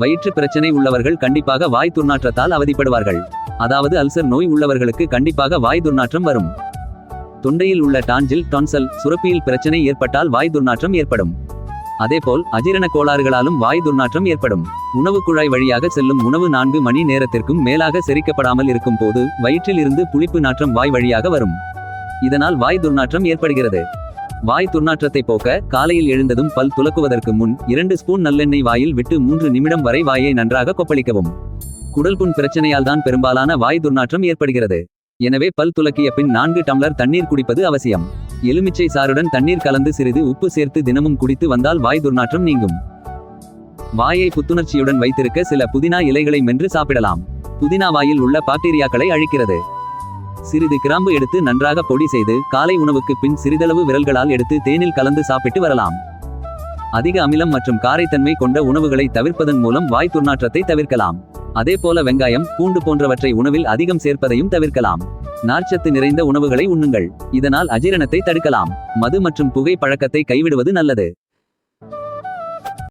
வயிற்று பிரச்சனை உள்ளவர்கள் கண்டிப்பாக வாய் துர்நாற்றத்தால் அவதிப்படுவார்கள். அதாவது அல்சர் நோய் உள்ளவர்களுக்கு கண்டிப்பாக வாய் துர்நாற்றம் வரும். தொண்டையில் உள்ள டான்ஜில் டான்சல் சுரப்பியில் பிரச்சனை ஏற்பட்டால் வாய் துர்நாற்றம் ஏற்படும். அதேபோல் அஜீரண கோளாறுகளாலும் வாய் துர்நாற்றம் ஏற்படும். உணவு குழாய் வழியாக செல்லும் உணவு நான்கு மணி நேரத்திற்கும் மேலாக செரிக்கப்படாமல் இருக்கும் போது வயிற்றில் இருந்து புளிப்பு நாற்றம் வாய் வழியாக வரும். இதனால் வாய் துர்நாற்றம் ஏற்படுகிறது. வாய் துர்நாற்றத்தை போக்க காலையில் எழுந்ததும் பல் துலக்குவதற்கு முன் இரண்டு ஸ்பூன் நல்லெண்ணெய் வாயில் விட்டு மூன்று நிமிடம் வரை வாயை நன்றாக கொப்பளிக்கவும். குடல் புண் பிரச்சனையால் தான் பெரும்பாலான வாய் துர்நாற்றம் ஏற்படுகிறது. எனவே பல் துலக்கிய பின் நான்கு டம்ளர் தண்ணீர் குடிப்பது அவசியம். எலுமிச்சை சாறுடன் தண்ணீர் கலந்து சிறிது உப்பு சேர்த்து தினமும் குடித்து வந்தால் வாய் துர்நாற்றம் நீங்கும். வாயை புத்துணர்ச்சியுடன் வைத்திருக்க சில புதினா இலைகளை மென்று சாப்பிடலாம். புதினா வாயில் உள்ள பாக்டீரியாக்களை அழிக்கிறது. சிறிது கிராம்பு எடுத்து நன்றாக பொடி செய்து காலை உணவுக்கு பின் சிறிதளவு விரல்களால் எடுத்து தேனில் கலந்து சாப்பிட்டு வரலாம். அதிக அமிலம் மற்றும் காரைத்தன்மை கொண்ட உணவுகளை தவிர்ப்பதன் மூலம் வாய் துர்நாற்றத்தை தவிர்க்கலாம். அதேபோல வெங்காயம் பூண்டு போன்றவற்றை உணவில் அதிகம் சேர்ப்பதையும் தவிர்க்கலாம். நார்ச்சத்து நிறைந்த உணவுகளை உண்ணுங்கள். இதனால் அஜீரணத்தை தடுக்கலாம். மது மற்றும் புகை பழக்கத்தை கைவிடுவது நல்லது.